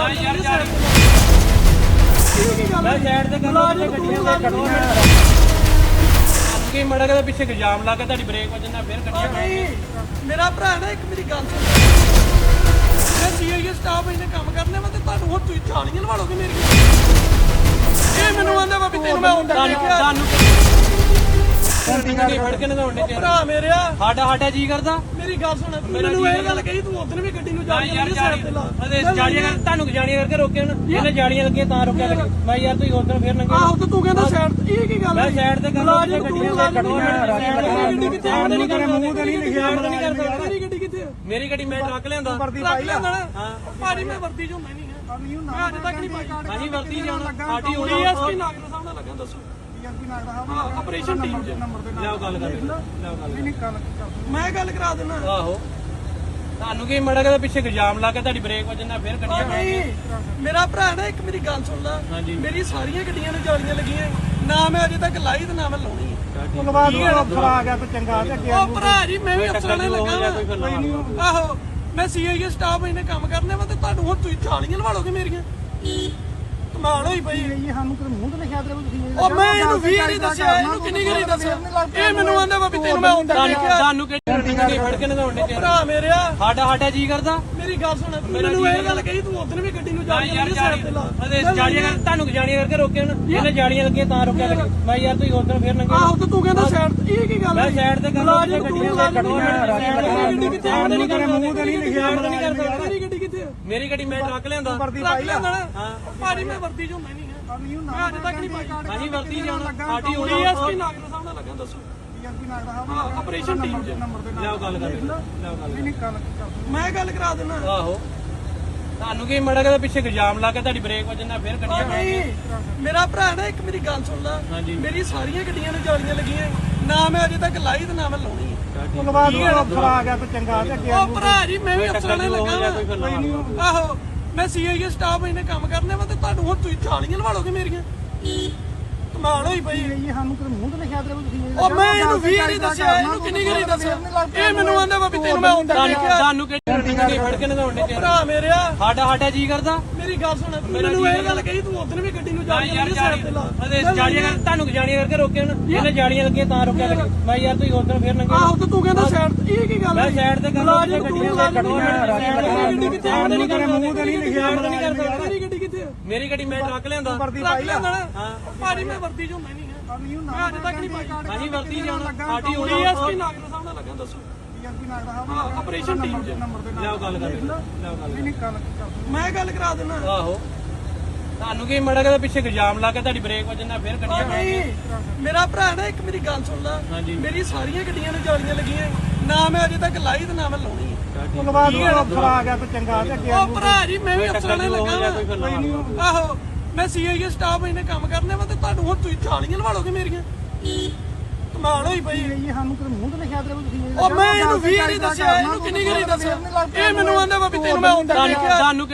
ਜਾਣੀ ਯਾਰ। ਇਹ ਕੀ ਗੱਲ ਮੈਂ ਸਾਈਡ ਤੇ ਕਰ ਮੁਲਾਜ਼ਮ ਗੱਡੀਆਂ ਤੂੰ ਤੇ ਕੱਢੋ ਕੀ ਮੜਾ ਕੇ ਪਿੱਛੇ ਇਲਜ਼ਾਮ ਲਾ ਕੇ ਤੁਹਾਡੀ ਬ੍ਰੇਕ ਵੱਜਣਾ ਫਿਰ ਆ ਗੱਡੀਆਂ ਨਹੀਂ ਮੇਰਾ ਭਰਾ ਨਾ ਇੱਕ ਮੇਰੀ ਗੱਲ ਸੁਣ ਮੈਂ ਸੀਆਈਏ ਸਟਾਫ ਇਹਨੇ ਕੰਮ ਕਰਨੇ ਵਾ ਤੇ ਤੁਹਾਨੂੰ ਹੁਣ ਤੁਸੀਂ ਜਾਲੀਆਂ ਲਵਾੜੋਗੇ ਮੇਰੀ ਇਹ ਮੈਨੂੰ ਆਂਦਾ ਵਾ ਵੀ ਤੈਨੂੰ ਮੈਂ ਹੁੰਦਾ ਦੇਖਿਆ ਤੁਹਾਨੂੰ ਫੜ ਕੇ ਨਗਾਉਣੇ ਚ ਭਰਾ ਮੇਰਿਆ ਸਾਡਾ ਸਾਡਾ ਜੀ ਕਰਦਾ ਮੇਰੀ ਗੱਲ ਸੁਣ ਮੈਨੂੰ ਜੀ ਇਹ ਗੱਲ ਕਹੀ ਤੂੰ ਉਦੋਂ ਵੀ ਗੱਡੀ ਨੂੰ ਜਾਲੀਆਂ ਯਾਰ ਸਾਈਡ ਤੇ ਲਾ। ਅਰੇ ਜਾਲੀਆਂ ਕਰ ਤੁਹਾਨੂੰ ਜਾਲੀਆਂ ਕਰਕੇ ਰੋਕਿਆ ਨਾ ਇਹਨੇ ਜਾਲੀਆਂ ਲੱਗੀਆਂ ਤਾਂ ਰੋਕਿਆ ਲੱਗੀ ਮੈਂ ਯਾਰ ਤੁਸੀਂ ਉਧਰ ਫਿਰ ਨੰਗੇ ਆਹੋ ਤੇ ਤੂੰ ਕਹਿੰਦਾ ਸਾਈਡ ਤੇ ਇਹ ਕੀ ਗੱਲ ਮੈਂ ਹੈ ਸਾਈਡ ਤੇ ਕਰ ਤੂੰ ਗੱਡੀਆਂ ਕੱਢੋ ਗੱਡੀ ਕਿੱਥੇ? ਆ? ਨਹੀਂ ਕਰ ਮੂੰਹ ਤੇ ਨਹੀਂ ਲਿਖਿਆ ਨਹੀਂ ਕਰ ਸਕਦਾ ਮੇਰੀ ਗੱਡੀ ਕਿੱਥੇ? ਮੇਰੀ ਗੱਡੀ ਮੈਂ ਟਰੱਕ ਲਿਆਂਦਾ। ਰੱਖ ਲੈਂਦਾ ਨਾ? ਭਾਜੀ ਮੈਂ ਵਰਦੀ ਚ ਹੁੰਦਾ ਨਹੀਂ ਹੈ ਮੈਂ ਅੱਜ ਤੱਕ ਨਹੀਂ ਪਾਈ। ਹਾਂਜੀ ਵਰਤੀ ਜਾਣਾ ਸਾਡੀ ਹੋਣੀ। ਡੀਐਸਪੀ ਨਾਗਰ ਸਾਹਿਬ ਨਾਲ ਲੱਗਾ ਦੱਸੋ। ਹਾਂ ਆਪਰੇਸ਼ਨ ਟੀਮ ਚ ਲਿਆਓ ਗੱਲ ਕਰ ਲਿਆਓ ਗੱਲ ਮੈਂ ਗੱਲ ਕਰਾ ਦਿੰਦਾ ਆਹੋ। ਤੁਹਾਨੂੰ ਕੀ ਮੜਾ ਕੇ ਪਿੱਛੇ ਇਲਜ਼ਾਮ ਲਾ ਕੇ ਤੁਹਾਡੀ ਬ੍ਰੇਕ ਵੱਜਣਾ ਫਿਰ ਗੱਡੀਆਂ ਨਹੀਂ ਮੇਰਾ ਭਰਾ ਨਾ ਇੱਕ ਮੇਰੀ ਗੱਲ ਸੁਣ ਲੈ। ਮੇਰੀ ਸਾਰੀਆਂ ਗੱਡੀਆਂ ਨੂੰ ਜਾਲੀਆਂ ਲੱਗੀਆਂ। ਨਾ ਮੈਂ ਅਜੇ ਤੱਕ ਲਾਈ ਤੇ ਨਾ ਮੈਂ ਲਾਉਣੀ। ਹੈ ਧੰਨਵਾਦ ਅਫਸਰ ਆ ਗਿਆ ਤੇ ਚੰਗਾ ਤੇ ਅੱਗੇ ਉਹ ਭਰਾ ਜੀ ਮੈਂ ਵੀ ਅਫਸਰਾਂ ਨੇ ਲੱਗਾ। ਆਹੋ ਮੈਂ ਸੀਆਈਏ ਸਟਾਫ ਇਹਨੇ ਕੰਮ ਕਰਨੇ ਵਾ ਤੇ ਤੁਹਾਨੂੰ ਹੁਣ ਤੁਸੀਂ ਜਾਲੀਆਂ ਲਵਾੜੋਗੇ ਮੇਰੀਆਂ। ਕਮਾਲ ਹੋਈ ਪਈ। ਇਹ ਸਾਨੂੰ ਕਿਤੇ ਮੂੰਹ ਤੇ ਲਿਖਿਆ ਤੇ ਤੁਸੀਂ ਉਹ ਮੈਂ ਇਹਨੂੰ ਵੀ ਨਹੀਂ ਦੱਸਿਆ ਇਹਨੂੰ ਕਿੰਨੀ ਗਰੀ ਦੱਸਿਆ? ਇਹ ਮੈਨੂੰ ਆਂਦਾ ਵਾ ਵੀ ਤੈਨੂੰ ਮੈਂ ਹੁੰਦਾ ਤੁਹਾਨੂੰ ਦੇਖਿਆ। ਤੁਹਾਨੂੰ ਕਿਹੜੀ ਫੜ ਕੇ ਨਗਾਉਣੇ ਚ ਭਰਾ ਮੇਰਿਆ। ਸਾਡਾ ਸਾਡਾ ਜੀ ਕਰਦਾ। ਮੇਰੀ ਗੱਲ ਸੁਣ ਤੂੰ ਮੈਨੂੰ ਇਹ ਗੱਲ ਕਹੀ ਤੂੰ ਉਦੋਂ ਵੀ ਗੱਡੀ ਨੂੰ ਜਾਲੀਆਂ ਯਾਰ ਸਾਈਡ ਤੇ ਲਾ। ਅਰੇ ਜਾਲੀਆਂ ਕਰ ਤੁਹਾਨੂੰ ਜਾਲੀਆਂ ਕਰਕੇ ਰੋਕਿਆ ਨਾ ਇਹਨੇ ਜਾਲੀਆਂ ਲੱਗੀਆਂ ਤਾਂ ਰੋਕਿਆ ਲੱਗੀ ਮੈਂ ਯਾਰ ਤੁਸੀਂ ਉਧਰ ਫਿਰ ਨੰਗੇ ਆਹੋ ਤੇ ਤੂੰ ਕਹਿੰਦਾ ਸਾਈਡ ਤੇ ਇਹ ਕੀ ਗੱਲ ਮੈਂ ਸਾਈਡ ਤੇ ਕਰ ਤੂੰ ਗੱਡੀਆਂ ਤੇ ਕੱਢੋ ਗੱਡੀ ਕਿੱਥੇ ਮੂੰਹ ਤੇ ਨਹੀਂ ਲਿਖਿਆ ਮੇਰੀ? ਮੇਰੀ ਗੱਡੀ ਮੈਂ ਟਰੱਕ ਲਿਆਂਦਾ। ਰੱਖ ਲੈਂਦਾ ਨਾ। ਭਾਜੀ ਮੈਂ ਵਰਦੀ ਚ ਹੁੰਦਾ ਨਹੀਂ ਹੈ ਮੈਂ ਅੱਜ ਤੱਕ ਨਹੀਂ ਪਾਈ। ਹਾਂਜੀ ਵਰਤੀ ਜਾਣਾ ਸਾਡੀ ਹੋਣੀ ਡੀਐਸਪੀ ਨਾਗਰ ਸਾਹਿਬ ਨਾਲ ਲੱਗਾ ਦੱਸੋ। ਹਾਂ ਆਪਰੇਸ਼ਨ ਟੀਮ ਚ। ਲਿਆਓ ਗੱਲ ਕਰ ਲਿਆਓ ਗੱਲ ਮੈਂ ਗੱਲ ਕਰਾ ਦਿੰਦਾ। ਆਹੋ। ਤੁਹਾਨੂੰ ਕੀ ਮੜਾ ਕੇ ਪਿੱਛੇ ਇਲਜ਼ਾਮ ਲਾ ਕੇ ਤੁਹਾਡੀ ਬ੍ਰੇਕ ਵੱਜਣਾ ਫਿਰ ਆ ਗੱਡੀਆਂ ਨਹੀਂ ਮੇਰਾ ਭਰਾ ਨਾ ਇੱਕ ਮੇਰੀ ਗੱਲ ਸੁਣ ਲੈ। ਮੇਰੀ ਸਾਰੀਆਂ ਗੱਡੀਆਂ ਨੂੰ ਜਾਲੀਆਂ ਲੱਗੀਆਂ। ਨਾ ਮੈਂ ਅਜੇ ਤੱਕ ਲਾਈ ਤੇ ਨਾ ਮੈਂ ਲਾਉਣੀ। ਹੈ ਧੰਨਵਾਦ ਅਫਸਰ ਆ ਗਿਆ ਤੇ ਚੰਗਾ ਤੇ ਅੱਗੇ ਉਹ ਭਰਾ ਜੀ ਮੈਂ ਵੀ ਅਫਸਰਾਂ ਨੇ ਲੱਗਾ ਜਾਂ ਕੋਈ ਵਾਂ। ਆਹੋ ਮੈਂ ਸੀਆਈਏ ਸਟਾਫ ਇਹਨੇ ਕੰਮ ਕਰਨੇ ਵਾ ਤੇ ਤੁਹਾਨੂੰ ਹੁਣ ਤੁਸੀਂ ਜਾਲੀਆਂ ਲਵਾੜੋਗੇ ਮੇਰੀਆਂ। ਕਮਾਲ ਹੋਈ ਪਈ। ਇਹ ਸਾਨੂੰ ਕਿਤੇ ਮੂੰਹ ਤੇ ਲਿਖਿਆ ਤੇ ਤੁਸੀਂ ਉਹ ਮੈਂ ਇਹਨੂੰ ਵੀ ਨਹੀਂ ਦੱਸਿਆ ਇਹਨੂੰ ਕਿੰਨੀ ਗਰੀ ਦੱਸਿਆ? ਇਹ ਮੈਨੂੰ ਆਂਦਾ ਵਾ ਵੀ ਤੈਨੂੰ ਮੈਂ ਹੁੰਦਾ ਦੇਖਿਆ। ਤੁਹਾਨੂੰ ਕਿਹੜੀ ਫੜ ਕੇ ਨਗਾਉਣੇ ਚ ਭਰਾ ਮੇਰਿਆ। ਸਾਡਾ ਸਾਡਾ ਜੀ ਕਰਦਾ। ਮੇਰੀ ਗੱਲ ਸੁਣ ਤੂੰ ਮੈਨੂੰ ਇਹ ਗੱਲ ਕਹੀ ਤੂੰ ਉਦੋਂ ਵੀ ਗੱਡੀ ਨੂੰ ਜਾਲੀਆਂ ਯਾਰ ਸਾਈਡ ਤੇ ਲਾ। ਅਰੇ ਜਾਲੀਆਂ ਕਰ ਤੁਹਾਨੂੰ ਜਾਲੀਆਂ ਕਰਕੇ ਰੋਕਿਆ ਨਾ। ਇਹਨੇ ਜਾਲੀਆਂ ਲੱਗੀਆਂ ਤਾਂ ਰੋਕਿਆ ਲੱਗੀ ਮੈਂ ਯਾਰ ਤੁਸੀਂ ਉਧਰ ਫਿਰ ਨੰਗੇ ਆਹੋ ਤੇ ਤੂੰ ਕਹਿੰਦਾ ਸਾਈਡ ਤੇ ਇਹ ਕੀ ਗੱਲ ਮੈਂ ਸਾਈਡ ਤੇ ਕਰ ਤੂੰ ਗੱਡੀਆਂ ਤੇ ਕੱਢੋ ਗੱਡੀ ਕਿੱਥੇ ਮੂੰਹ ਤੇ ਨਹੀਂ ਲਿਖਿਆ ਮੇਰੀ ਗੱਡੀ? ਮੇਰੀ ਗੱਡੀ ਮੈਂ ਟਰੱਕ ਲਿਆਂਦਾ। ਰੱਖ ਲੈਂਦਾ ਨਾ। ਭਾਜੀ ਮੈਂ ਵਰਦੀ ਚ ਹੁੰਦਾ ਨਹੀਂ ਹੈ ਮੈਂ ਅੱਜ ਤੱਕ ਨਹੀਂ ਪਾਈ। ਹਾਂਜੀ ਵਰਤੀ ਜਾਣਾ ਸਾਡੀ ਹੋਣੀ ਡੀਐਸਪੀ ਨਾਗਰ ਸਾਹਿਬ ਨਾਲ ਲੱਗਾ ਦੱਸੋ। ਹਾਂ ਆਪਰੇਸ਼ਨ ਟੀਮ ਚ। ਲਿਆਓ ਗੱਲ ਕਰ ਲਿਆਓ ਗੱਲ ਮੈਂ ਗੱਲ ਕਰਾ ਦਿੰਦਾ। ਆਹੋ। ਤੁਹਾਨੂੰ ਕੀ ਮੜਾ ਕੇ ਪਿੱਛੇ ਇਲਜ਼ਾਮ ਲਾ ਕੇ ਤੁਹਾਡੀ ਬ੍ਰੇਕ ਵੱਜਣਾ ਫਿਰ ਆ ਗੱਡੀਆਂ ਨਹੀਂ ਮੇਰਾ ਭਰਾ ਨਾ ਇੱਕ ਮੇਰੀ ਗੱਲ ਸੁਣ ਲੈ। ਮੇਰੀ ਸਾਰੀਆਂ ਗੱਡੀਆਂ ਨੂੰ ਜਾਲੀਆਂ ਲੱਗੀਆਂ। ਨਾ ਮੈਂ ਅਜੇ ਤੱਕ ਲਾਈ ਤੇ ਨਾ ਮੈਂ ਲਾਉਣੀ। ਹੈ ਧੰਨਵਾਦ ਅਫਸਰ ਆ ਗਿਆ ਤੇ ਚੰਗਾ ਤੇ ਅੱਗੇ ਉਹ ਭਰਾ ਜੀ ਮੈਂ ਵੀ ਅਫਸਰਾਂ ਨੇ ਲੱਗਾ ਜਾਂ ਕੋਈ ਵਾਂ। ਆਹੋ ਮੈਂ ਸੀਆਈਏ ਸਟਾਫ ਇਹਨੇ ਕੰਮ ਕਰਨੇ ਵਾ ਤੇ ਤੁਹਾਨੂੰ ਹੁਣ ਤੁਸੀਂ ਲਵਾੜੋਗੇ ਮੇਰੀਆਂ। ਕਮਾਲ ਹੋਈ ਪਈ। ਇਹ ਸਾਨੂੰ ਕਿਤੇ ਮੂੰਹ ਤੇ ਲਿਖਿਆ ਤੇ ਤੁਸੀਂ ਉਹ ਮੈਂ ਇਹਨੂੰ ਵੀ ਨਹੀਂ ਦੱਸਿਆ ਇਹਨੂੰ ਕਿੰਨੀ ਗਰੀ ਦੱਸਿਆ। ਇਹ ਮੈਨੂੰ ਆਂਦਾ ਵਾ ਵੀ ਤੈਨੂੰ ਮੈਂ ਹੁੰਦਾ ਦੇਖਿਆ। ਤੁਹਾਨੂੰ